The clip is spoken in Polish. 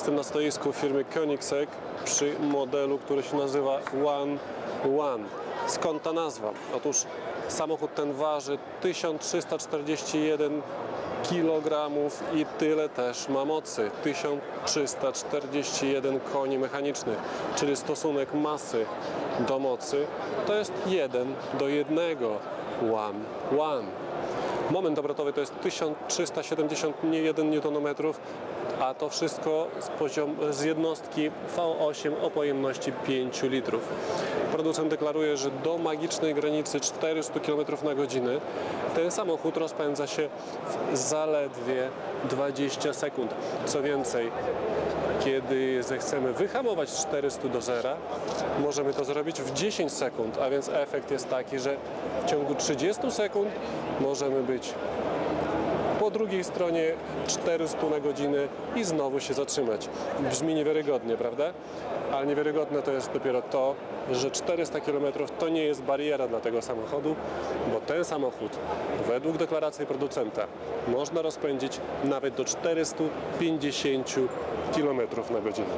Jestem na stoisku firmy Koenigsegg przy modelu, który się nazywa One One. Skąd ta nazwa? Otóż samochód ten waży 1341 kg i tyle też ma mocy. 1341 koni mechanicznych, czyli stosunek masy do mocy to jest 1 do 1. One One. Moment obrotowy to jest 1371 Nm, a to wszystko z, poziom, z jednostki V8 o pojemności 5 litrów. Producent deklaruje, że do magicznej granicy 400 km na godzinę ten samochód rozpędza się w zaledwie 20 sekund. Co więcej, kiedy zechcemy wyhamować z 400 do zera, możemy to zrobić w 10 sekund, a więc efekt jest taki, że w ciągu 30 sekund możemy być po drugiej stronie 400 na godzinę i znowu się zatrzymać. Brzmi niewiarygodnie, prawda? Ale niewiarygodne to jest dopiero to, że 400 km to nie jest bariera dla tego samochodu, bo ten samochód według deklaracji producenta można rozpędzić nawet do 450 km na godzinę.